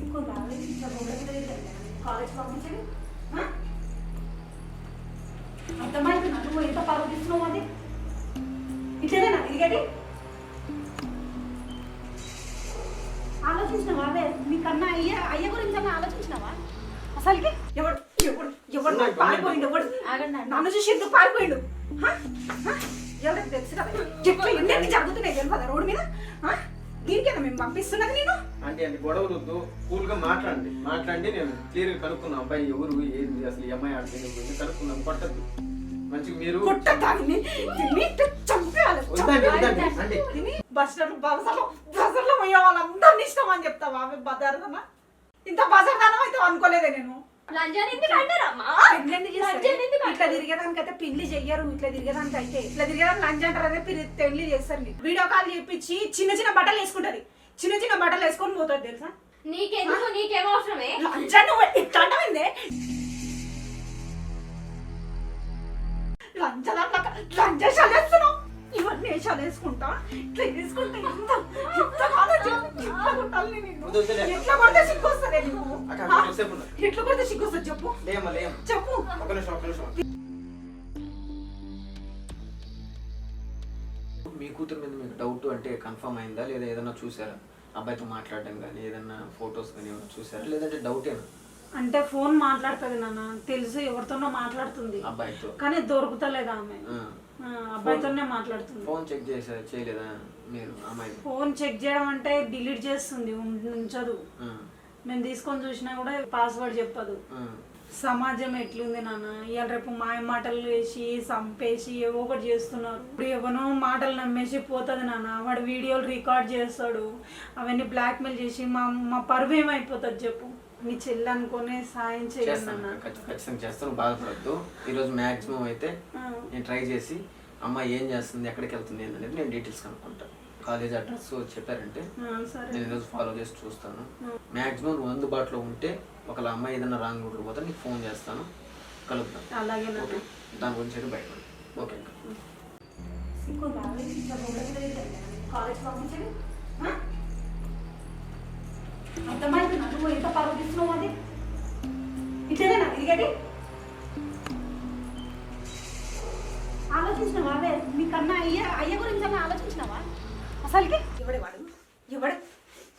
బొమ్మలు కాలేజ్ పంపించండి అర్థమైంది నువ్వు ఎంత పరువు తీస్తున్నావు అది ఇట్లనేనా తిరిగేది ఆలోచించినావా అవే నీకన్నా అయ్య అయ్య గురించి అన్న ఆలోచించినావా అసలుకి ఎవడు ఎవడు ఎవడు పారిపోయిండు ఎవడు. నన్ను చూసి ఎందుకు పారిపోయిండు హ? హ? ఎవరికి తెలుసు కదా ఎట్లా ఎన్ని జరుగుతున్నాయి తెలియదా రోడ్డు మీద హ? దీనికేనా మేము పంపిస్తున్నది నేను అంటే అంటే గొడవలు వద్దు. కూల్గా మాట్లాడండి మాట్లాడి నేను క్లియర్గా కనుక్కున్నాం. అబ్బాయి ఎవరు ఏంది అసలు ఈ అమ్మాయి ఆడితే కనుక్కున్నాం కొట్టద్దు. మంచిగా మీరు కొట్టదాన్ని తిని చంపేయాలి. వద్దండి వద్దండి. అంటే తిని బస్ స్టాండ్ బజార్లో బజార్లో పోయే వాళ్ళందరినీ ఇష్టం అని చెప్తావా? బజార్దనా ఇంత బజార్దానం అయితే అనుకోలేదే నేను. ఇట్లా అంటారు? తిరిగేదానికి అయితే పెళ్ళి చెయ్యరు ఇట్లా తిరిగేదానికి అయితే. ఇట్లా తిరిగేదానికి లంచ్ అంటారు అదే పెళ్ళి చేస్తారు. వీడియో కాల్ చేపించి చిన్న చిన్న బట్టలు వేసుకుంటది. చిన్న చిన్న బట్టలు వేసుకొని పోతుంది తెలుసా? నీకెందుకు? నీకేం అవసరమే? లంచ్ నువ్వు ఇట్లా అంటావిందే? లంచ్ లంచ్ ఇవన్నీ వేషాలు వేసుకుంటా? ఇట్లా వేసుకుంటే ఎంత ఎంత కాదో చెప్పు. ఎట్లా కొట్టాలి నేను. ఎట్లా కొడితే సిగ్గొస్తుంది నీకు. ఎట్లా కొడితే సిగ్గొస్తుంది చెప్పు? చెప్పు. మీ కూతురు మీద మీకు డౌట్ అంటే కన్ఫర్మ్ అయిందా? లేదా ఏదైనా చూసారా? అబ్బాయితో మాట్లాడడం కానీ ఏదైనా ఫొటోస్ కానీ ఏమైనా చూసారా? లేదంటే డౌటేనా అంటే ఫోన్ మాట్లాడుతుంది నాన్న. తెలుసు ఎవరితోనో మాట్లాడుతుంది. అబ్బాయితో. కానీ దొరుకుతలేదు ఆమె. అబ్బాయితోనే మాట్లాడుతుంది. ఫోన్ చెక్ చేసా చేయలేదా మీరు అమ్మాయి? ఫోన్ చెక్ చేయడం అంటే డిలీట్ చేస్తుంది ఉంచదు. మేము తీసుకొని చూసినా కూడా పాస్వర్డ్ చెప్పదు. సమాజం ఎట్లుంది నాన్న? ఇవాళ రేపు మాయ మాటలు వేసి చంపేసి ఏవో ఒకటి చేస్తున్నారు. ఇప్పుడు ఎవనో మాటలు నమ్మేసి పోతుంది నాన్న. వాడు వీడియోలు రికార్డ్ చేస్తాడు. అవన్నీ బ్లాక్మెయిల్ చేసి మా మా పరువు ఏమైపోతుంది చెప్పు. మీ చెల్లి అనుకునే సాయం చేయండి చేస్తాను. ఖచ్చి- ఖచ్చితంగా చేస్తాను బాధపడద్దు. ఈరోజు మ్యాక్సిమం అయితే. నేను ట్రై చేసి అమ్మాయి ఏం చేస్తుంది ఎక్కడికి వెళ్తుంది ఏంటనేది నేను డీటెయిల్స్ కనుక్కుంటాను. కాలేజ్ అడ్రస్ చెప్పారంటే నేను ఈరోజు ఫాలో చేసి చూస్తాను. మ్యాక్సిమం నువ్వు అందుబాటులో ఉంటే ఒకవేళ అమ్మాయి ఏదైనా రాంగ్ రూట్లో పోతే నీకు ఫోన్ చేస్తాను. కలుద్దాం. అలాగే దాని గురించి అయితే బయటపడి. ఓకే. కాలేజ్ పంపించండి. ఆ? అర్థమైంది నువ్వు ఎంత పరువు తీస్తున్నావు అది? ఇట్లనేనా తిరిగేది? ఆలోచించినావా అవే? నీకన్నా అయ్య అయ్య గురించి అన్న ఆలోచించినావా? అసలుకి? ఎవడే వాడు? ఎవడు?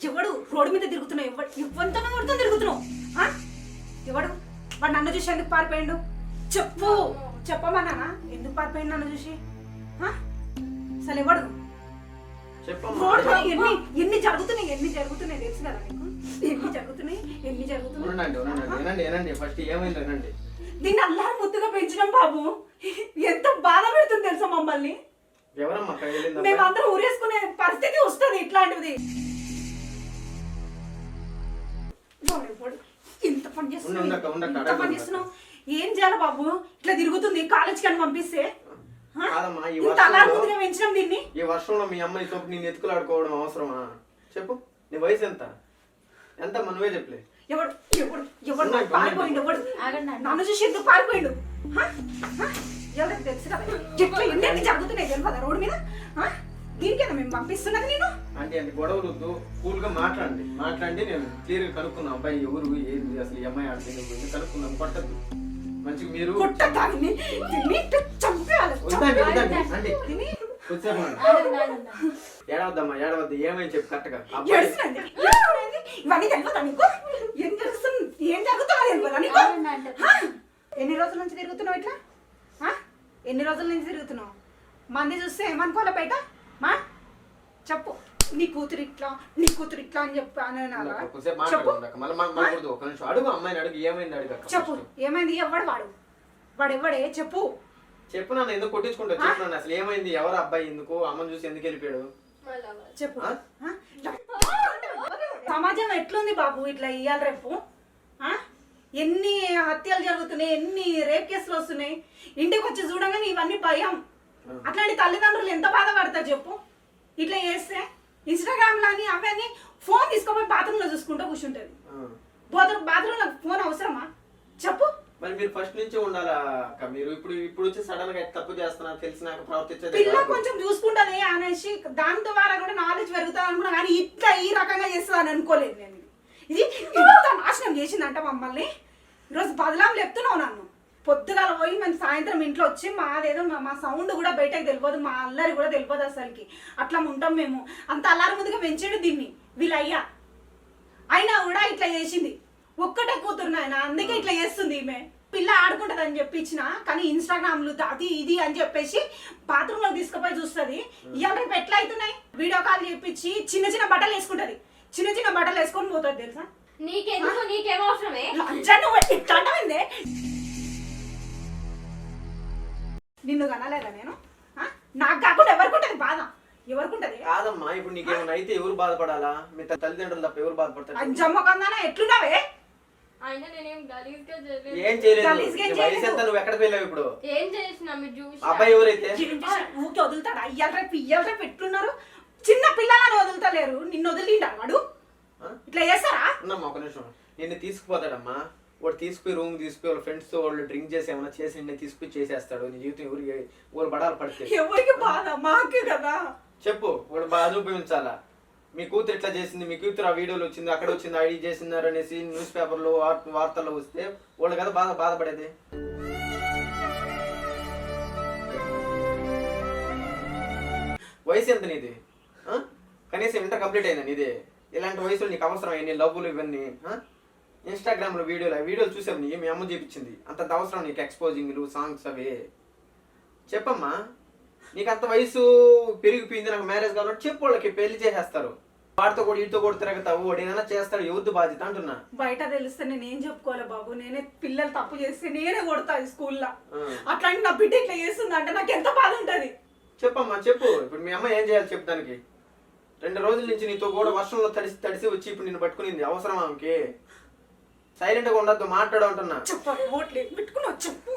ఎవడు రోడ్డు మీద తిరుగుతున్నావు? ఎవడు ఇవ్వంతా ఎవరితో తిరుగుతున్నావు? ఆ? ఎవడు? వాడు నన్ను చూసి ఎందుకు పారిపోయిండు? చెప్పు! చెప్పమన్నానా? ఎందుకు పారిపోయిండు నన్ను చూసి? అసలు ఎవడు? ఎన్ని ఎన్ని జరుగుతున్నాయి ఎన్ని జరుగుతున్నాయి తెలుసు కదా నీకు? ఎన్ని జరుగుతున్నాయి ఎన్ని జరుగుతున్నాయి? ఫస్ట్ ఏమైంది దీన్ని అల్లారు ముద్దుగా పెంచడం బాబు. ఎంత బాధ పెడుతుంది తెలుసా మమ్మల్ని? ఎవరమ్మా అక్కడ వెళ్ళింది మేము అబ్బాయి? అందరం ఊరేసుకునే పరిస్థితి వస్తుంది ఇట్లాంటిది. ఇంత పని చేస్తున్నావు. ఏం చేయాలి బాబు? ఇట్లా తిరుగుతుంది కాలేజ్కి అని పంపిస్తే? కాదమ్మా ఈ వర్షంలో దీన్ని ఈ వర్షంలో మీ అమ్మాయి చోపు నేను ఎత్తుకులాడుకోవడం అవసరమా చెప్పు నీ వయసు ఎంత ఎంత మనవే చెప్పలే ఎవడు ఎవడు ఎవడు పారిపోయిండు ఎవడు ఆగండి. నన్ను చూసి ఎందుకు పారిపోయిండు హ? హ? ఎవరికి తెలుసు కదా ఎట్లా ఎన్ని జరుగుతున్నాయి తెలియదా రోడ్డు మీద హ? దీనికేనా మేము పంపిస్తున్నది నేను అంటే అంటే గొడవలు వద్దు కూల్గా మాట్లాడండి మాట్లాడి నేను క్లియర్గా కనుక్కున్నాం అబ్బాయి ఎవరు ఏంది అసలు ఈ అమ్మాయి ఆడితే కనుక్కున్నాం కొట్టద్దు మంచిగా మీరు చంపేయాలి వద్దండి వద్దండి. అండి తిని వచ్చారు ఆగండి, ఆగండి. ఏడవద్దమ్మా ఏడవద్దు. ఏమని చెప్పు కరెక్ట్గా. అబ్బాయి ఏడుస్తున్నది ఏడుస్తున్నది? ఇవన్నీ తెలియదా నీకు? ఏం జరుగుతుంది? ఏం జరుగుతుందో తెలియదా నీకు? ఆగండి అంటే. హ? ఎన్ని రోజుల నుంచి తిరుగుతున్నావు ఇట్లా? ఎన్ని రోజుల నుంచి తిరుగుతున్నావు? మంది చూస్తే ఏమనుకోవాలి బయట? మా చెప్పు. నీ కూతురు ఇట్లా నీ కూతురు ఇట్లా అని చెప్పి అని అనాలా? కొంచెంసేపు చెప్పు. ఏమైంది అడుగు చెప్పు. ఏమైంది? ఎవడు వాడు? వాడు ఎవడే చెప్పు. చెప్పు నన్ను ఎందుకు కొట్టించుకుంటా? చెప్పు నన్ను అసలు ఏమైంది? ఎవరు అబ్బాయి? ఎందుకు? అమ్మని చూసి ఎందుకు వెళ్ళిపోయాడు. చెప్పు? సమాజం ఎట్లుంది బాబు ఇట్లా ఇయ్యాలి రేపు? ఎన్ని హత్యలు జరుగుతున్నాయి ఎన్ని రేప్ కేసులు వస్తున్నాయి? ఇంటికి వచ్చి చూడగానే ఇవన్నీ భయం. అట్లాంటి తల్లిదండ్రులు ఎంత బాధపడతారు చెప్పు? ఇట్లా చేస్తే ఇన్స్టాగ్రామ్ అని అవన్నీ ఫోన్ తీసుకుపోయి బాత్రూంలో చూసుకుంటూ కూర్చుంటుంది. బాత్రూమ్ బాత్రూంలో ఫోన్ అవసరమా? చెప్పు. మరి మీరు ఫస్ట్ నుంచి ఉండాలా అక్క? మీరు ఇప్పుడు ఇప్పుడు వచ్చి సడన్గా తప్పు చేస్తున్నా తెలిసినాక ప్రవర్తించేది పిల్ల. కొంచెం చూసుకుంటది అనేసి దాని ద్వారా కూడా నాలెడ్జ్ పెరుగుతుంది అనుకున్నా కానీ ఇట్లా ఈ రకంగా చేస్తుంది అని అనుకోలేదు నేను. ఇది. నాశనం చేసిందంట మమ్మల్ని. ఈరోజు బదలాం చెప్తున్నావు నన్ను. పొద్దుగాల పోయి మేము సాయంత్రం ఇంట్లో వచ్చి మాదేదో మా- మా సౌండ్ కూడా బయటకు తెలియదు మా అల్లరి కూడా తెలియదు అసలుకి. అట్లా ఉంటాం మేము. అంత అల్లారి ముందుగా పెంచాడు దీన్ని. వీళ్ళయ్యా. అయినా కూడా ఇట్లా చేసింది. ఒక్కటే కూతురు నాయన అందుకే ఇట్లా చేస్తుంది ఈమె. పిల్ల ఆడుకుంటది అని చెప్పి ఇచ్చిన కానీ ఇన్స్టాగ్రామ్లు అది ఇది అని చెప్పేసి బాత్రూమ్లో తీసుకుపోయి చూస్తుంది. ఇవాళ రేపు ఎట్లా అవుతున్నాయి? వీడియో కాల్ చేపించి చిన్న చిన్న బట్టలు వేసుకుంటది. చిన్న చిన్న బట్టలు వేసుకొని పోతుంది తెలుసా? నీకెందుకు? నీకేం అవసరమే? నిన్ను కనలేదా నేను? ఆ? నాకు కాకుండా ఎవరికి ఉంటుంది బాధ? ఎవరికి ఉంటుంది కాదమ్మా ఇప్పుడు నీకేమైనా అయితే ఎవరు బాధపడాలా? మీ తల్లిదండ్రులు తప్ప ఎవరు బాధపడతారు? అంజమ్మ కందానా ఎట్లున్నావే? అయినా నేనేం గలీజ్గా చేయలేదు. ఏం చేయలేదు. గలీజ్గా ఏం నీ వయసు ఎంత? చేయలేదు. నువ్వు వెళ్ళావు ఇప్పుడు? ఏం చేసిన మీరు చూసి అబ్బాయి ఎవరైతే? ఏం చేసి ఊకే వదులుతాడు? అయ్యాల రేపు ఇయ్యాల రేపు ఎట్లున్నారు చిన్న పిల్లలని వదులుతలేరు. నిన్ను వదిలిండా వాడు? ఆ? ఇట్లా చేస్తారా? ఒక నిమిషం. నిన్ను తీసుకుపోతాడమ్మా. వాడు తీసుకుపోయి రూమ్ తీసుకుపోయి వాళ్ళ ఫ్రెండ్స్తో వాళ్ళు డ్రింక్ చేసి ఏమైనా చేసి నిన్ను తీసుకుపోయి చేసేస్తాడు. నీ జీవితం ఎవరికి ఊరు బడాలు పడితే? ఎవరికి బాధ? మాకే కదా. చెప్పు. వాడు బాధ ఉపయోగించాలా మీ కూతురు ఇట్లా చేసింది? మీ కూతురు ఆ వీడియోలు వచ్చింది అక్కడ వచ్చింది ఐడి చేసినారు అనేసి న్యూస్ పేపర్లో వార్- వార్తల్లో వస్తే వాళ్ళు కదా బాధ బాధపడేది? వయసు ఎంత నీది? కనీసం ఇంటర్ కంప్లీట్ అయిందా నీది? ఇలాంటి వయసులో నీకు అవసరం అయ్యి లవ్వులు ఇవన్నీ ఇన్స్టాగ్రామ్లో వీడియోలు ఆ వీడియోలు చూసావు నీ? మీ అమ్మ చూపించింది. అంత అవసరం నీకు ఎక్స్పోజింగ్లు సాంగ్స్ అవి. చెప్పమ్మా. నీకు అంత వయసు పెరిగిపోయింది నాకు మ్యారేజ్ కావాలంటే చెప్పు వాళ్ళకి పెళ్ళి చేసేస్తారు. వాడితో కూడా వీటితో కూడా తిరగతావు వాడు ఏదైనా చేస్తాడు ఎవరిది బాధ్యత అంటున్నా. బయట తెలిస్తే నేను ఏం చెప్పుకోవాలి బాబు? నేనే పిల్లలు తప్పు చేస్తే నేనే కొడతా స్కూల్లో. అట్లాంటి నా బిడ్డ ఇట్లా చేస్తుంది అంటే నాకు ఎంత బాధ ఉంటది? చెప్పమ్మా చెప్పు. ఇప్పుడు మీ అమ్మ ఏం చేయాలి చెప్పు దానికి. రెండు రోజుల నుంచి నీతో కూడా వర్షంలో తడిసి తడిసి వచ్చి ఇప్పుడు నిన్ను పట్టుకునింది. అవసరం ఆమెకి? సైలెంట్గా ఉండద్దు మాట్లాడు అంటున్నా. చెప్పు చెప్పు.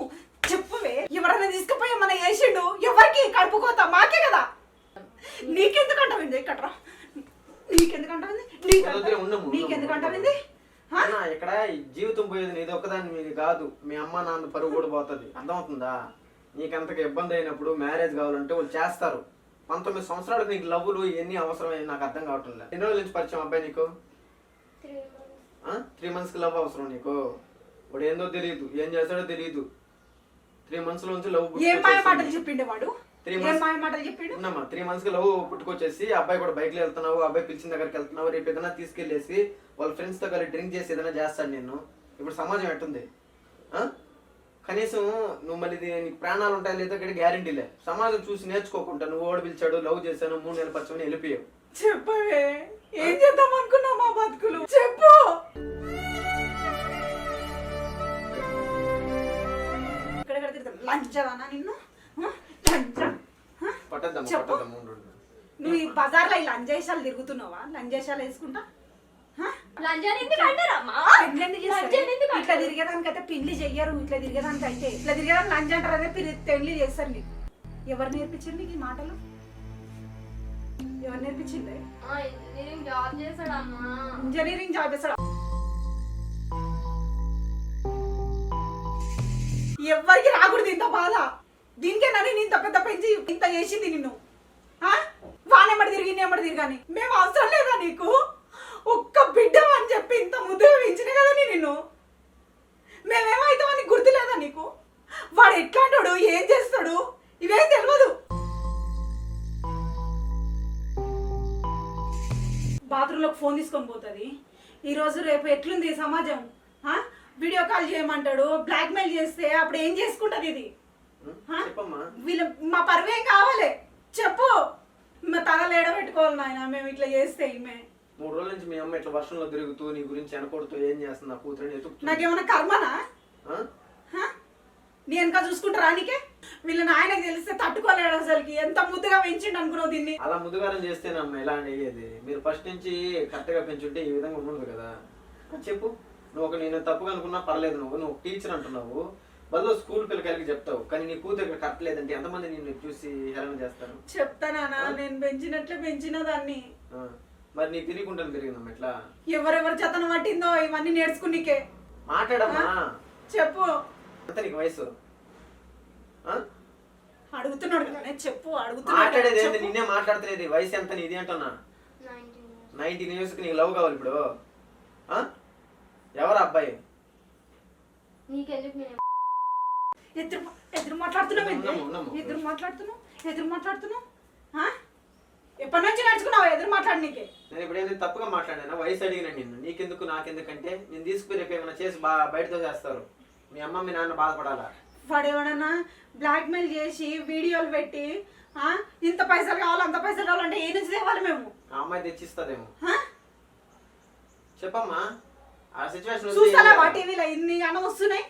చెప్పువే ఎవరైనా తీసుకుపోయి మన వేసిండు ఎవరికి? కడుపు కోత మాకే కదా. నీకెందుకు అంటావింది ఇక్కడ నీకెందుకు అంటావింది వదిలే, ఉండము, నీకెందుకు ఉండము. అంటావింది అన్న ఇక్కడ జీవితం పోయేది నీది ఒక్కదాన్ని మీది కాదు. మీ అమ్మ నాన్న పరువు కూడా పోతుంది. అర్థమవుతుందా? నీకు అంతగా ఇబ్బంది అయినప్పుడు మ్యారేజ్ కావాలంటే వాళ్ళు చేస్తారు. పంతొమ్మిది సంవత్సరాలకు నీకు లవ్వులు ఇవన్నీ అవసరమని నాకు అర్థం కావటం లేదు. ఎన్ని రోజుల నుంచి పరిచయం అబ్బాయి నీకు? త్రీ మంత్స్కి లవ్ అవసరం నీకు? వాడు ఏందో తెలియదు ఏం చేస్తాడో తెలియదు త్రీ మంత్స్ నుంచి లవ్ ఏం మాయ మాటలు చెప్పిండు వాడు? ఏం. మాయ మాటలు చెప్పిండు? త్రీ మంత్స్కి లవ్ పుట్టుకొచ్చేసి అబ్బాయి కూడా బైక్లో వెళ్తున్నావు అబ్బాయి పిలిచిన దగ్గరికి వెళ్తున్నావు రేపు ఏదైనా తీసుకెళ్ళేసి వాళ్ళ ఫ్రెండ్స్తో కలిసి డ్రింక్ చేసి ఏదైనా చేస్తాడు నేను ఇప్పుడు సమాజం ఎట్టుంది? ఆ? కనీసం నువ్వు మళ్ళీ నీకు ప్రాణాలు ఉంటాయి లేదో ఇక్కడ గ్యారంటీ లే. సమాజం చూసి నేర్చుకోకుండా నువ్వు ఓడి పిలిచాడు లవ్ చేశాను మూడు నెలల పచ్చమని వెళ్ళిపోయావు. చెప్పవే. ఏం చేద్దాం అనుకున్నావు మా బతుకులు? చెప్పు. లంచదానా నిన్ను? లంచ? చెప్పు. నువ్వు ఈ బజార్లో ఈ లంజేషాలు తిరుగుతున్నావా? లంజేషాలు వేసుకుంటా? ఇట్లా అంటారు? తిరిగేదానికి అయితే పెళ్ళి చెయ్యరు ఇట్లా తిరిగేదానికి అయితే ఇట్లా తిరిగేదానికి లంచ్ అంటారు అదే పెళ్ళి- పెళ్ళి చేస్తారు నీకు. ఎవరు నేర్పించారు నీకు ఈ మాటలు? ఎవరు నేర్పించింది? ఇంజనీరింగ్ జాబ్ చేస్తాడు? ఎవ్వరికి రాకూడదు ఇంత బాధ. దీనికే నన్ను నేను ఇంత పెద్ద పెంచి ఇంత చేసింది నిన్ను. వానెమ్మడి తిరిగి నేమడి తిరిగాని మేము అవసరం లేదా నీకు? ఒక్క బిడ్డ అని చెప్పి ఇంత ముద్దుగా పెంచిన కదా నిన్ను. మేమేమవుతామని గుర్తు లేదా నీకు? వాడు ఎట్లాంటాడు? ఏం చేస్తాడు? ఇవేం తెలియదు బాత్రూంలోకి ఫోన్ తీసుకొని పోతుంది. ఈరోజు రేపు ఎట్లుంది ఈ సమాజం? వీడియో కాల్ చేయమంటాడు బ్లాక్మెయిల్ చేస్తే అప్పుడు ఏం చేసుకుంటది ఇది? వీళ్ళ మా పరువేం కావాలి? చెప్పు. మా తలలు ఎడబెట్టుకోవాలి నాయన మేము ఇట్లా చేస్తే ఈమె. మూడు రోజుల నుంచి మీ అమ్మ ఇట్లా వర్షంలో తిరుగుతూ నీ గురించి అనకూడదు ఏం చేస్తుంది? నా ఎతుకుతుంది నాకేమన్నా కర్మనా? నీ వెనక చూసుకుంటారా నీకే? వీళ్ళ నాయనకి తెలిస్తే తట్టుకోలేడు అసలుకి. ఎంత ముద్దుగా పెంచిండు అనుకున్నావు దీన్ని? అలా ముదుగారం చేస్తేనమ్మా ఎలా అయ్యేది మీరు ఫస్ట్ నుంచి కరెక్ట్గా పెంచుంటే ఈ విధంగా ఉండదు కదా. చెప్పు. నువ్వు ఒక నేను తప్పుగా అనుకున్నా పర్లేదు నువ్వు నువ్వు టీచర్ అంటున్నావు. బదులు స్కూల్ పిల్లకాయలకి చెప్తావు. కానీ నీ కూతురు ఇక్కడ కరెక్ట్ లేదంటే ఎంతమంది నిన్ను చూసి హేళన చేస్తారు? చెప్తానా నేను పెంచినట్లే పెంచిన దాన్ని. మరి నీకు తెలియకుండా పెరిగిందమ్మా ఇట్లా ఎవరెవరి చేతన పట్టిందో ఇవన్నీ నేర్చుకునికే. మాట్లాడమ్మా. చెప్పు. ఎంత నీకు వయసు. ఆ? అడుగుతున్నాడు కదా చెప్పు అడుగుతున్నాడు మాట్లాడేది. నిన్నే మాట్లాడుతున్నది వయసు ఎంత నీది అంటున్నా? నైన్టీన్ నైన్టీన్ ఇయర్స్కి నీకు లవ్ కావాలి ఇప్పుడు. ఎవరు అబ్బాయి? ఎదురు ఎదురు మాట్లాడుతున్నావు ఎదురు మాట్లాడుతున్నావు? ఎదురు మాట్లాడుతున్నావు? ఎప్పటి నుంచి నడుచుకున్నావు? ఎదురు మాట్లాడనీకే నేను ఇప్పుడు తప్పుగా మాట్లాడాను? వయసు అడిగిన నేను నీకెందుకు నాకెందుకంటే నేను తీసుకుని రేపు ఏమైనా చేసి బా బయటతో చేస్తారు. మీ అమ్మ మీ నాన్న బాధపడాలా? వాడు ఎవడన్నా బ్లాక్మెయిల్ చేసి వీడియోలు పెట్టి ఇంత పైసలు కావాలి అంత పైసలు కావాలంటే ఏ నుంచి తేవాలి మేము? అమ్మాయి తెచ్చిస్తాదేమో. చెప్పమ్మా. ఆ టీవీలో ఇన్ని అన్నం వస్తున్నాయి?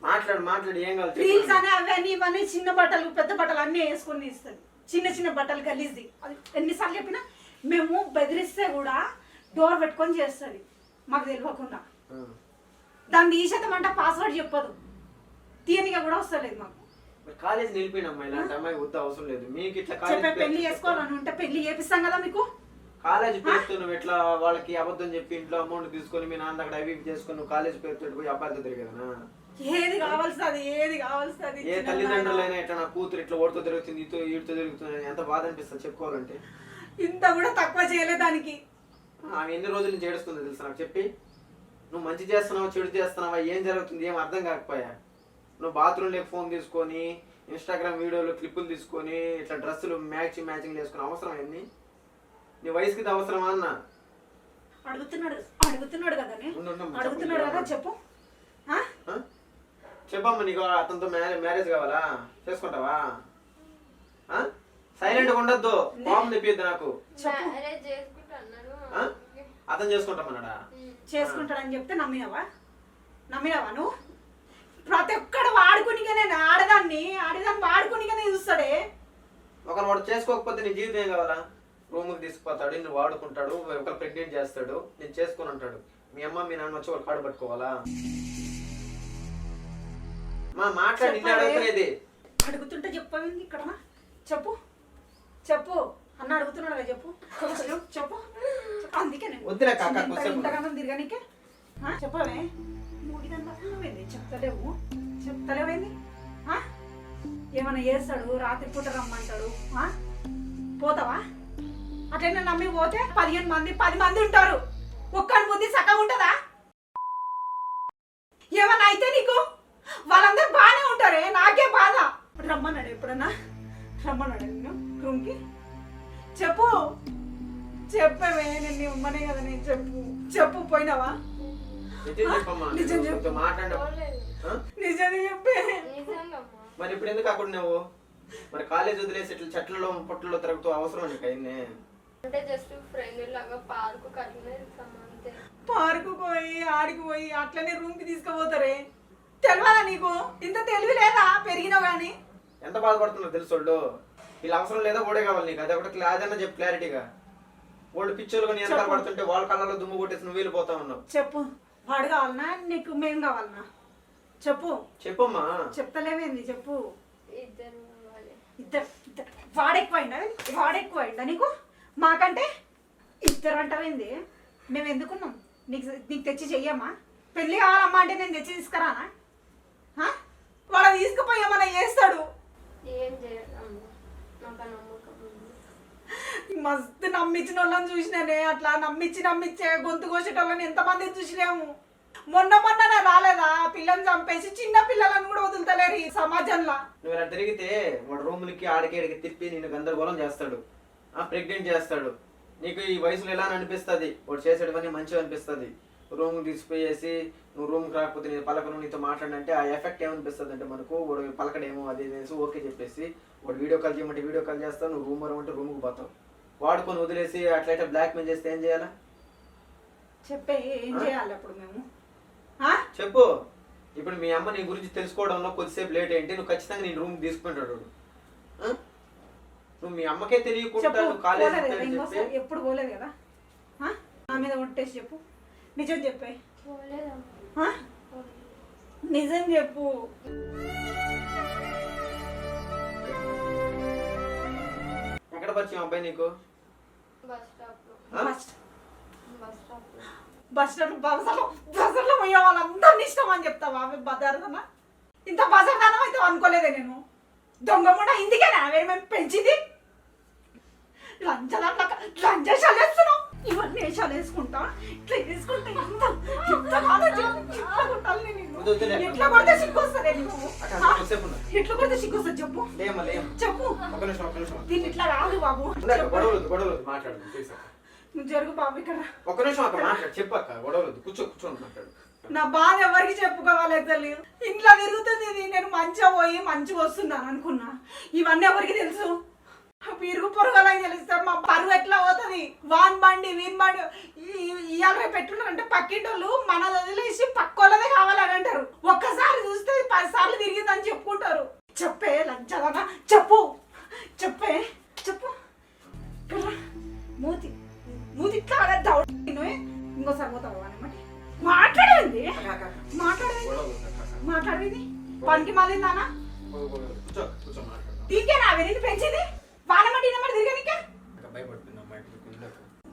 మాట్లాడు మాట్లాడు ఏం కావాలి రీల్స్. అని అవన్నీ ఇవన్నీ చిన్న బట్టలు పెద్ద బట్టలు అన్నీ వేసుకొని ఇస్తుంది చిన్న చిన్న బట్టలు గలీజ్ది అది ఎన్నిసార్లు చెప్పినా మేము బెదిరిస్తే కూడా డోర్ పెట్టుకొని చేస్తుంది మాకు తెలియకుండా. దాన్ని తీసేద్దామంటే పాస్వర్డ్ చెప్పదు. తీయనిగా కూడా వస్తలేదు మాకు. కాలేజ్ నిలిపోయినమ్మా ఇలాంటి అమ్మాయి వద్దు అవసరం లేదు. మీకు ఇట్లా చెప్పే పెళ్ళి చేసుకోవాలని ఉంటే పెళ్ళి చేపిస్తాం కదా మీకు? కాలేజ్ పేరుతో నువ్వు ఎట్లా వాళ్ళకి అబద్ధం చెప్పి ఇంట్లో అమౌంట్ తీసుకొని మీ నాన్న అవి ఇవి చేసుకొని నువ్వు కాలేజ్ పేరుతో పోయి అబ్బాయితో తిరిగేదనా? ఏది కావాల్సింది ఏది కావాల్సింది ఏ తల్లిదండ్రులైనా ఇట్లా నా కూతురు ఇట్లా ఓడితో తిరుగుతుంది ఇతో ఈడితో తిరుగుతుంది ఎంత బాధ అనిపిస్తుంది చెప్పుకోవాలంటే? ఇంత కూడా తక్కువ చేయలే దానికి. ఆమె ఎన్ని రోజుల నుంచి ఏడుస్తుంది తెలుసా నాకు? చెప్పి. నువ్వు మంచి చేస్తున్నావా చెడు చేస్తున్నావా ఏం జరుగుతుంది ఏం అర్థం కాకపోయా? నువ్వు బాత్రూంలోకి ఫోన్ తీసుకొని ఇన్స్టాగ్రామ్ వీడియోలు క్లిప్పులు తీసుకొని ఇట్లా డ్రెస్సులు మ్యాచ్ మ్యాచింగ్ చేసుకుని అవసరం ఏంది? నీ వయసుకి ఇది అవసరమా అన్న? అడుగుతున్నాడు అడుగుతున్నాడు కదా అడుగుతున్నాడు కదా చెప్పు. ఆ? ఆ? చెప్పమ్మా నీకు అతనితో మ్యారేజ్ మ్యారేజ్ కావాలా? చేసుకుంటావా? సైలెంట్గా ఉండొద్దు. కోపం తెప్పిద్దు నాకు? అతను చేసుకుంటామన్నాడా? చేసుకుంటాడని చెప్తే నమ్మినావా? నమ్మినావా నువ్వు? ప్రతి ఒక్కడు వాడుకునిగానే ఆడదాన్ని ఆడదాన్ని వాడుకునిగానే చూస్తాడే. ఒకరు వాడు చేసుకోకపోతే నీ జీవితం ఏం కావాలా? రూమ్కి తీసుకుపోతాడు నిన్ను వాడుకుంటాడు ఒకరు ప్రెగ్నెంట్ చేస్తాడు నేను చేసుకొని అంటాడు మీ అమ్మ మీ నాన్న వచ్చి ఒక కాడు పట్టుకోవాలా? మా మాట్లాడి నిన్ను చెప్పవే. అడుగుతున్నది అడుగుతుంటే చెప్పవేంది ఇక్కడ చెప్పు. చెప్పు. అన్న అడుగుతున్నాడు కదా చెప్పు. చెప్పు. అందుకే నేను వద్దులే కాకా, ఇంత- కొంచెం. ఇంతగానం తిరగనీకే. చెప్పవే. మూడిదండి చెప్తలేవు. చెప్తలేవేంది? ఆ? ఏమన్నా చేస్తాడు? రాత్రి పూట రమ్మంటాడు? పోతావా? అట్లనే నమ్మి పోతే పదిహేను మంది పది మంది ఉంటారు. ఒక్కని బుద్ధి సగం ఉంటుందా? ఏమన్నా అయితే నీకు? వాళ్ళందరూ బాగానే ఉంటారే నాకే బాధ. రమ్మన్నాడు ఎప్పుడన్నా? రమ్మన్నాడు నేను రూమ్కి. చెప్పు. చెప్పవే నేను నీ ఉమ్మనే కదా నేను చెప్పు. చెప్పు పోయినావా? నిజం చెప్పమ్మా నిజం చెప్పు. నిజంగా చెప్పే. మరి ఇప్పుడు ఎందుకు అక్కడ నువ్వు మరి కాలేజ్ వదిలేసి ఇట్లా చెట్లలో పుట్టల్లో తిరుగుతూ అవసరం నీకు అయింది. అంటే జస్ట్ ఫ్రెండ్ లాగా పార్కు కట్టిన అంతే. పార్కు పోయి ఆడికి పోయి అట్లనే రూమ్కి తీసుకుపోతారే? తెలియదా నీకు? ఇంత తెలివి లేదా? పెరిగినావు కానీ ఎంత బాధపడుతున్నారు తెలుసు వాళ్ళు వీళ్ళు అవసరం లేదా ఓడే కావాలి నీకు. అది ఒకటి క్లాజ్ అన్న చెప్పు క్లారిటీగా. వాళ్ళు పిక్చర్లు కొని ఎంత. పడుతుంటే వాళ్ళ కళ్ళలో దుమ్ము కొట్టేసి నువ్వు వెళ్ళిపోతా ఉన్నావు. చెప్పు. వాడు కావాలనా? నీకు మేం కావాలనా? చెప్పు. చెప్పమ్మా. చెప్తలేవేంది? చెప్పు. ఇద్దరు ఇద్దరు. వాడెక్కువైందా? వాడెక్కువైందా నీకు? మాకంటే ఇద్దరు అంటావేంది మేము ఎందుకున్నాం? నీకు నీకు తెచ్చి చెయ్యమ్మా? పెళ్ళి కావాలమ్మా అంటే నేను తెచ్చి తీసుకురానా? ఆ? వాడు తీసుకుపోయి ఏమన్నా చేస్తాడు? ఏం మస్తు నమ్మించిన వాళ్ళని చూసినానే. అట్లా నమ్మించి నమ్మించే గొంతు కోసేటోళ్ళని ఎంతమంది చూసినాము? మొన్న మొన్న రాలేదా? పిల్లని చంపేసి చిన్న పిల్లలను కూడా వదులుతలేరు ఈ సమాజంలో. నువ్వు ఇలా తిరిగితే వాడు రూములకి ఆడికి ఆడికి తిప్పి నిన్ను గందరగోళం చేస్తాడు. ప్రెగ్నెంట్ చేస్తాడు. నీకు ఈ వయసులో ఎలా అని అనిపిస్తుంది? వాడు చేసేటవన్నీ మంచిగా అనిపిస్తుంది. రూమ్ తీసుకుపోయేసి నువ్వు రూమ్కి రాకపోతే నేను పలకను నీతో మాట్లాడంటే ఆ ఎఫెక్ట్ ఏమనిపిస్తుంది అంటే మనకు వాడు పలకడేమో అది అనేసి ఓకే చెప్పేసి వాడు వీడియో కాల్ చేయమంటే వీడియో కాల్ చేస్తావు నువ్వు రూమ్ రమ్మంటే రూమ్కి పోతావు. వాడుకొని వదిలేసి అట్లయితే బ్లాక్ మెయిల్ చేస్తే ఏం చేయాలా? చెప్పే ఏం చేయాలి అప్పుడు మేము? చెప్పు. ఇప్పుడు మీ అమ్మ నీ గురించి తెలుసుకోవడంలో కొద్దిసేపు లేట్ ఏంటి నువ్వు ఖచ్చితంగా నేను రూమ్ తీసుకుంటాడు? నువ్వు మీ అమ్మకే తెలియకుండా చెప్పు నువ్వు కాలేజ్ పోలేదు కదా చెప్పి. ఇంకోసారి ఎప్పుడు పోలేదు కదా? ఆ? నా మీద కొట్టేసి చెప్పు. నిజం చెప్పే. పోలేదమ్మా ఆ? నిజం చెప్పు. ఎక్కడ పరిచయం అబ్బాయి నీకు? బస్ ఆ? ఫస్ట్ బస్ స్టాప్లో బస్ స్టాండ్ బస్సులో బస్సులో పోయే వాళ్ళందరినీ ఇష్టం అని చెప్తావా? ఆమె బదారదన ఇంత బజార్దానం అయితే అనుకోలేదే నేను. దొంగ కూడా ఇందుకేనా? వేరే మేము పెంచింది? లంచదాంట్లో లంచేషాలు వేస్తున్నావు ఇవన్నీ వేషాలు వేసుకుంటా ఇట్లా వేసుకుంటా ఎంత ఎంత నేను. ఎట్లా కొడితే. ఎట్లా కొడితే చెప్పు. దీన్ని ఇట్లా రాదు బాబు. నువ్వు జరుగు బాబు ఇక్కడ ఒక్క నిమిషం అక్క మాట్లాడు. చెప్పు అక్క గొడవలు వద్దు కూర్చో కూర్చోని మాట్లాడు. నా బాధ ఎవరికి చెప్పుకోవాలి తెలియదు ఇంట్లో తిరుగుతుంది నేను మంచిగా పోయి మంచిగా వస్తున్నాను అనుకున్నా. ఇవన్నీ ఎవరికి తెలుసు? పిరుగు పొరగలకి తెలుస్తారు మా పరువు ఎట్లా పోతుంది? వాన్ బండి వీన్ బండి. ఇవాళ రేపు పెట్టున్నారంటే పక్కింటోళ్ళు మన వదిలేసి పక్కోళ్ళదే కావాలని అంటారు. ఒక్కసారి చూస్తే పది సార్లు తిరిగిందని చెప్పుకుంటారు. చెప్పే లంచదనా? చెప్పు. చెప్పే. చెప్పు. మూతి. మూతి ఇంకోసారి పోతావు అనమాట మాట్లాడేది. మాట్లాడేది. మాట్లాడేది? పనికి మాట్లాడదాం. దీనికేనా వెనిది పెంచింది? వానమటి తిరగనికే.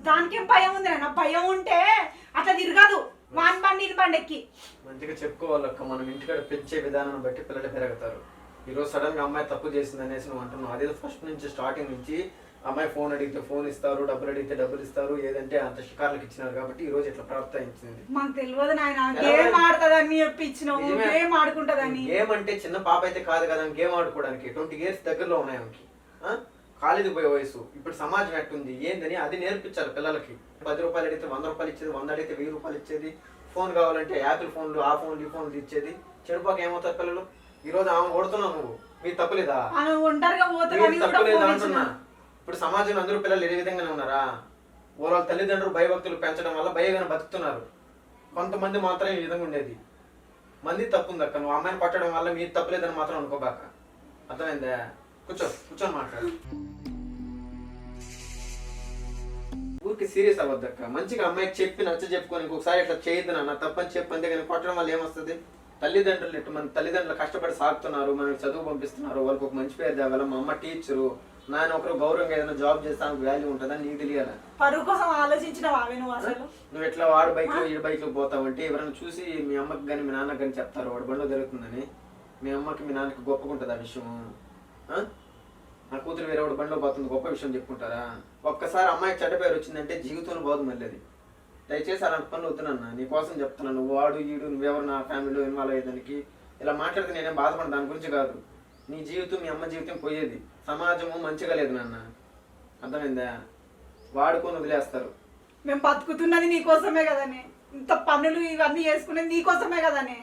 దానికేం భయం ఉంది నా భయం ఉంటే అట్లా తిరగదు వాన్ బండి ఇన్ బండి ఎక్కి మంచిగా చెప్పుకోవాలక్క మనం ఇంటికాడ పెంచే విధానం బట్టి పిల్లలు పెరుగుతారు ఈ రోజు సడన్గా అమ్మాయి తప్పు చేసింది అనేసి నువ్వు అంటున్నావు అదే ఫస్ట్ నుంచి స్టార్టింగ్ నుంచి అమ్మాయి ఫోన్ అడిగితే ఫోన్ ఇస్తారు డబ్బులు అడిగితే డబ్బులు ఇస్తారు ఏదంటే అంత షికార్లకు ఇచ్చినారు కాబట్టి ఈ రోజు ఇట్లా ప్రవర్తించింది మాకు తెలియదు నాయన గేమ్? ఆడుతుందని చెప్పి ఇచ్చినావు నిజమే. గేమ్ ఆడుకుంటదని గేమ్ అంటే చిన్న పాప అయితే కాదు కదా గేమ్ ఆడుకోవడానికి ట్వంటీ ఇయర్స్ దగ్గరలో ఉన్నాయి ఆమెకి? కాలేజీకి పోయే వయసు. ఇప్పుడు సమాజం ఎట్టుంది? ఏందని అది నేర్పించాలి పిల్లలకి. పది రూపాయలు అడిగితే వంద రూపాయలు ఇచ్చేది వంద అడిగితే వెయ్యి రూపాయలు ఇచ్చేది. ఫోన్ కావాలంటే యాపిల్ ఫోన్లు ఆ ఫోన్లు ఈ ఫోన్లు ఇచ్చేది. చెడుపాక ఏమవుతారు పిల్లలు? ఈ రోజు ఆమె కొడుతున్నావు నువ్వు. మీరు తప్పులేదా? అంటున్నా. ఇప్పుడు సమాజంలో అందరూ పిల్లలు ఏ విధంగానే ఉన్నారా? వాళ్ళ తల్లిదండ్రులు భయభక్తులు పెంచడం వల్ల భయంగా బతుకుతున్నారు. కొంతమంది మాత్రం ఈ విధంగా ఉండేది. మంది తప్పు ఉంది అక్క. నువ్వు అమ్మాయిని కొట్టడం వల్ల మీరు తప్పులేదని మాత్రం అనుకోబాక. అర్థమైందా? కూర్చో కూర్చొని మాట్లాడు. ఊరికి సీరియస్ అవ్వద్దక్క. మంచిగా అమ్మాయికి చెప్పి నచ్చ చెప్పుకొని ఇంకొకసారి ఇట్లా చేయొద్దు నాన్న తప్పని చెప్పి అంతే కానీ కొట్టడం వల్ల ఏమొస్తుంది? తల్లిదండ్రులు ఇట్లా మన తల్లిదండ్రులు కష్టపడి సాగుతున్నారు మనకి చదువు పంపిస్తున్నారు వాళ్ళకి ఒక మంచి పేరు తేవాలి? మా అమ్మ టీచరు నాయన ఒకరు గౌరవంగా ఏదైనా జాబ్ చేస్తానికి వాల్యూ ఉంటుందని నీకు తెలియాలి? పరువు కోసం ఆలోచించిన వావే నువ్వు అసలు? నువ్వు ఎట్లా వాడు బైక్లో ఈ బైక్లో పోతావంటే ఎవరైనా చూసి మీ అమ్మకి కానీ మీ నాన్నకి కానీ చెప్తారు వాడు బండిలో జరుగుతుందని మీ అమ్మకి మీ నాన్నకి గొప్పగా ఉంటుంది ఆ విషయం? నా కూతురు వేరే వాడు బండిలో పోతుంది గొప్ప విషయం చెప్పుకుంటారా? ఒక్కసారి అమ్మాయి చెడ్డ పేరు వచ్చిందంటే జీవితంలో బాగు మళ్ళీ అది దయచేసి అలాంటి పనులు వద్దునన్నా నీ కోసం చెప్తున్నాను. నువ్వు వాడు ఈడు నువ్వెవరు నా ఫ్యామిలీలో ఇన్వాల్వ్ అయ్యేదానికి ఇలా మాట్లాడితే నేనేం బాధపడను దాని గురించి కాదు. నీ జీవితం మీ అమ్మ జీవితం పోయేది. సమాజము మంచిగా లేదు నాన్న. అర్థమైందా? వాడుకొని వదిలేస్తారు. మేము బతుకుతున్నది నీకోసమే కదనే. ఇంత పనులు ఇవన్నీ చేసుకునేది నీకోసమే కదనే.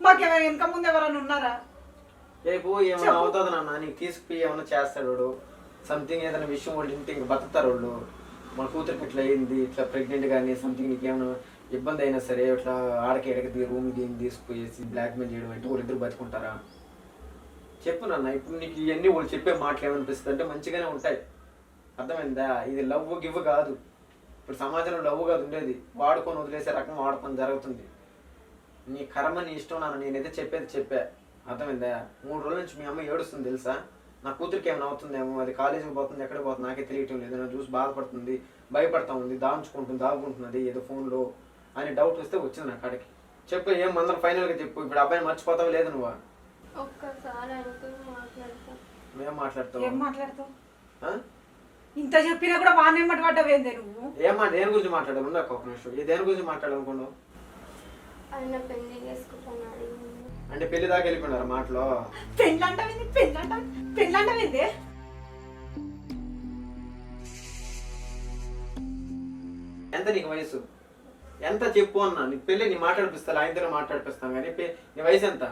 మాకేమైనా వెనక ముందు ఎవరైనా ఉన్నారా? రేపు ఏమైనా. అవుతుంది నాన్న నీకు తీసుకుపోయి ఏమైనా చేస్తాడు సంథింగ్ ఏదైనా విషయం వాళ్ళు ఇంటి ఇంక బతుకుతారు వాళ్ళు మన కూతురికి ఇట్లా అయింది ఇట్లా ప్రెగ్నెంట్ కానీ సంథింగ్ నీకు ఏమైనా ఇబ్బంది అయినా సరే ఇట్లా ఆడకి ఎడకి రూమ్ దీన్ని తీసుకుపోయేసి బ్లాక్మెయిల్ చేయడం అంటే వాళ్ళిద్దరు బతుకుంటారా? చెప్పు నాన్న ఇప్పుడు నీకు ఇవన్నీ వాళ్ళు చెప్పే మాటలు ఏమనిపిస్తుంది అంటే మంచిగానే ఉంటాయి. అర్థమైందా? ఇది లవ్ గివ్ కాదు. ఇప్పుడు సమాజంలో లవ్ కాదు ఉండేది. వాడుకొని వదిలేసే రకం వాడుకొని జరుగుతుంది. నీ కర్మ నీ ఇష్టం నాన్న నేనైతే చెప్పేది చెప్పా. అర్థమైందా? మూడు రోజుల నుంచి మీ అమ్మ ఏడుస్తుంది తెలుసా? నా కూతురికి ఏమైనా అవుతుందేమో? అది కాలేజీకి పోతుంది ఎక్కడ పోతుంది? నాకే తెలియటం లేదు. నన్ను చూసి బాధపడుతుంది భయపడతా ఉంది దాంచుకుంటుంది దాగుకుంటున్నది ఏదో ఫోన్లో అని డౌట్ వస్తే వచ్చింది నా కాడికి. చెప్పు ఏం అందరం ఫైనల్గా చెప్పు. ఇప్పుడు అబ్బాయిని మర్చిపోతావు లేదు నువ్వు? ఒక్కసారి మాట్లాడతావు? ఏం మాట్లాడతావు? ఆ? ఇంత చెప్పినా కూడా వానేమటి పడ్డవేందే నువ్వు? ఏం మా దేని గురించి మాట్లాడాలి ఉండక ఒక నిమిషం. ఈ దేని గురించి మాట్లాడాలనుకున్నావు? ఆయన పెళ్ళి అంటే పెళ్ళి దాకా వెళ్ళిపోయినారు మాటలో. పెళ్ళంటవింది? పెళ్ళంట పెళ్ళంటవింది? ఎంత నీకు వయసు? ఎంత చెప్పు అన్నా. నీ పెళ్ళి నీ మాట్లాడిపిస్తా ఆయనతో మాట్లాడిపిస్తాం కానీ నీ వయసు ఎంత?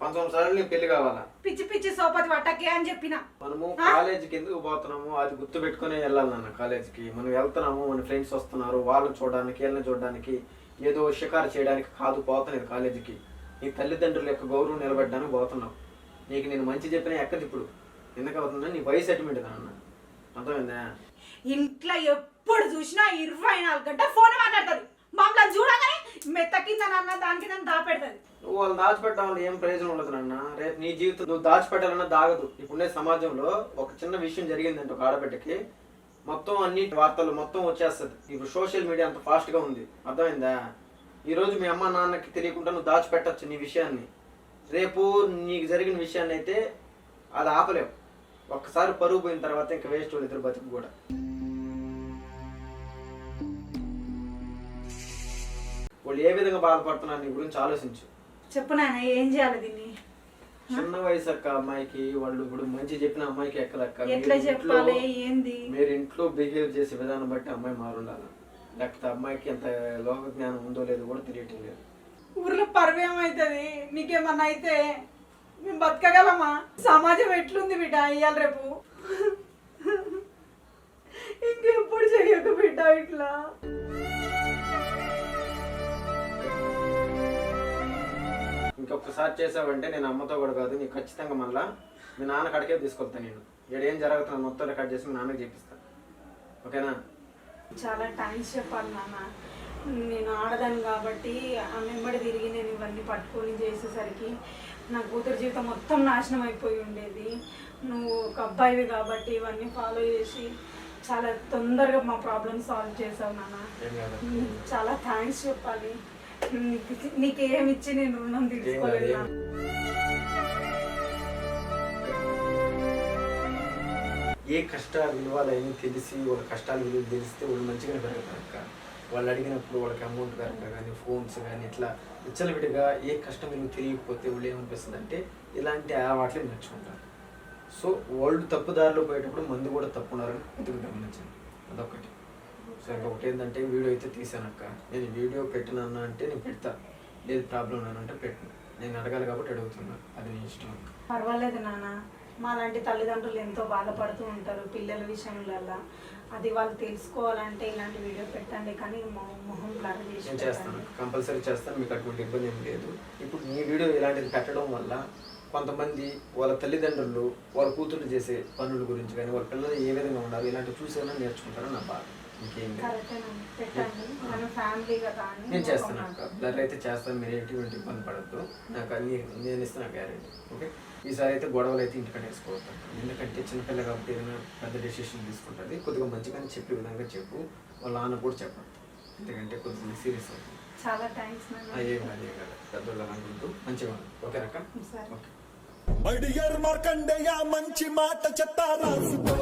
పంతొమ్మిది. సార్లు నీ పెళ్ళి కావాలా? పిచ్చి పిచ్చి సోపతి పట్టకే అని చెప్పిన. మనము? కాలేజీకి ఎందుకు పోతున్నాము? అది గుర్తు పెట్టుకుని వెళ్ళాలి నాన్న కాలేజీకి. మనం వెళ్తున్నాము మన ఫ్రెండ్స్ వస్తున్నారు వాళ్ళు చూడడానికి వీళ్ళని చూడడానికి ఏదో షికారు చేయడానికి కాదు పోతున్నది కాలేజీకి. నీ తల్లిదండ్రుల యొక్క గౌరవం నిలబెట్టడానికి పోతున్నావు. నీకు నేను మంచి చెప్పిన ఎక్కది ఇప్పుడు. ఎందుకు అవుతుందని నీ వయసు అడ్మిట్ నాన్న అర్థమైందా? ఇంట్లో ఎప్పుడు చూసినా ఇరవై నాలుగు గంటల ఫోన్ మాట్లాడుతుంది. మమ్మల్ని చూడగానే మెత్త కింద నన్న దానికి నన్ను దాపెడుతుంది నువ్వు వాళ్ళు దాచిపెట్టడం వల్ల ఏం ప్రయోజనం ఉండదు నాన్న. రేపు నీ జీవితం నువ్వు దాచిపెట్టాలన్నా దాగదు. ఇప్పుడునే సమాజంలో ఒక చిన్న విషయం జరిగిందంటే ఒక ఆడబిడ్డకి. మొత్తం అన్ని వార్తలు మొత్తం వచ్చేస్తుంది. ఇప్పుడు సోషల్ మీడియా అంత ఫాస్ట్గా ఉంది. అర్థమైందా? ఈ రోజు మీ అమ్మ నాన్నకి తెలియకుండా నువ్వు దాచిపెట్టచ్చు నీ విషయాన్ని. రేపు నీకు జరిగిన విషయాన్ని అయితే అది ఆపలేవు. ఒక్కసారి పరుగు పోయిన తర్వాత ఇంకా వేస్ట్ ఇద్దరు బతుకు కూడా. వాళ్ళు ఏ విధంగా బాధపడుతున్నారు నీ గురించి ఆలోచించు. చెప్పు నాన్న ఏం చేయాలి దీన్ని? చిన్న వయసు అక్క అమ్మాయికి వాళ్ళు ఇప్పుడు మంచి చెప్పిన అమ్మాయికి ఎక్కలక్క? ఎట్లా చెప్పాలి? ఏంది? మీరు ఇంట్లో బిహేవ్ చేసే విధానం బట్టి అమ్మాయి మారుండాలి? లేకపోతే అమ్మాయికి ఎంత లోక జ్ఞానం ఉందో లేదో కూడా తెలియటం లేదు. ఊర్లో పరువు ఏమవుతుంది నీకేమన్నా అయితే మేము బతకగలమా? సమాజం ఎట్లుంది బిడ్డ ఇయ్యాల రేపు? ఇంకెప్పుడు చెయ్యక బిడ్డ ఇట్లా? ఇంకొకసారి చేసావంటే నేను అమ్మతో కూడా కాదు నీకు ఖచ్చితంగా మళ్ళా మీ నాన్న కడికే తీసుకొస్తాను నేను. ఇక్కడ ఏం జరుగుతుందో మొత్తం రికార్డ్ చేసి మీ నాన్నకి చెప్పిస్తాను ఓకేనా? చాలా థ్యాంక్స్ చెప్పాలి నాన్న. నేను ఆడదాను కాబట్టి ఆ వెంబడి తిరిగి నేను ఇవన్నీ పట్టుకొని చేసేసరికి నా కూతురు జీవితం మొత్తం నాశనం అయిపోయి ఉండేది. నువ్వు ఒక అబ్బాయివి కాబట్టి ఇవన్నీ ఫాలో చేసి చాలా తొందరగా మా ప్రాబ్లమ్ సాల్వ్ చేసావు నాన్న. చాలా థ్యాంక్స్ చెప్పాలి. నీకు నీకేమి ఇచ్చి నేను రుణం తీసుకోలేదు ఏ కష్టాలు విలువలని తెలిసి వాళ్ళ కష్టాలు విలువ తెలిస్తే వాళ్ళు మంచిగానే పెరుగుతారు వాళ్ళు అడిగినప్పుడు వాళ్ళకి అమౌంట్ కనుక కానీ ఫోన్స్ కానీ ఇట్లా విచ్చలవిడిగా ఏ కష్టం విలువ తెలియకపోతే వాళ్ళు ఏమనిపిస్తుంది అంటే ఇలాంటి అలవాట్లే నేర్చుకుంటారు సో వాళ్ళు తప్పుదారిలో పోయేటప్పుడు మందు కూడా తప్పు ఉన్నారని కొద్దిగా గమనించండి. అదొకటి సో ఇంకొకటి ఏంటంటే వీడియో అయితే తీసానక్క నేను వీడియో పెట్టినన్నా అంటే నేను పెడతా. లేదు ప్రాబ్లం అంటే పెట్టను. నేను అడగాలి కాబట్టి అడుగుతున్నాను అది నీ ఇష్టం. పర్వాలేదు నాన్న. మాలాంటి తల్లిదండ్రులు ఎంతో బాధపడుతూ ఉంటారు పిల్లల విషయంలో అది వాళ్ళు తెలుసుకోవాలంటే ఇలాంటి వీడియో పెట్టండి కానీ మొహం బ్లర్ చేసి చేస్తాను. కంపల్సరీ చేస్తాను. మీకు అటువంటి ఇబ్బంది ఏం లేదు. ఇప్పుడు మీ వీడియో ఇలాంటిది పెట్టడం వల్ల కొంతమంది వాళ్ళ తల్లిదండ్రులు వాళ్ళ కూతుర్లు చేసే పనుల గురించి కానీ వాళ్ళ పిల్లలు ఏ విధంగా ఉండాలి ఇలాంటి చూసేనా నేర్చుకుంటారని నా బాధ. నేను చేస్తాను. అక్క. బ్లర్ అయితే చేస్తాను. మీరు ఎటువంటి ఇబ్బంది పడద్దు. నాకు అన్ని నేను ఇస్తాను గ్యారెంటీ. ఓకే? ఈసారి అయితే గొడవలు అయితే ఇంటికి వేసుకోవద్దు ఎందుకంటే చిన్నపిల్ల కాబట్టి ఏదైనా పెద్ద డెసిషన్ తీసుకుంటుంది. కొద్దిగా మంచిగానే చెప్పే విధంగా చెప్పు. వాళ్ళ నాన్న కూడా చెప్పండి. ఎందుకంటే కొద్దిగా సీరియస్ అవుతుంది. చాలా థ్యాంక్స్ అయ్యే అదే కదా పెద్దోళ్ళు అనుకుంటూ మంచిగా ఓకేనక్క సరే. ఓకే. మడియర్ మార్కండేయ మంచి మాట చెత్త రాసుకో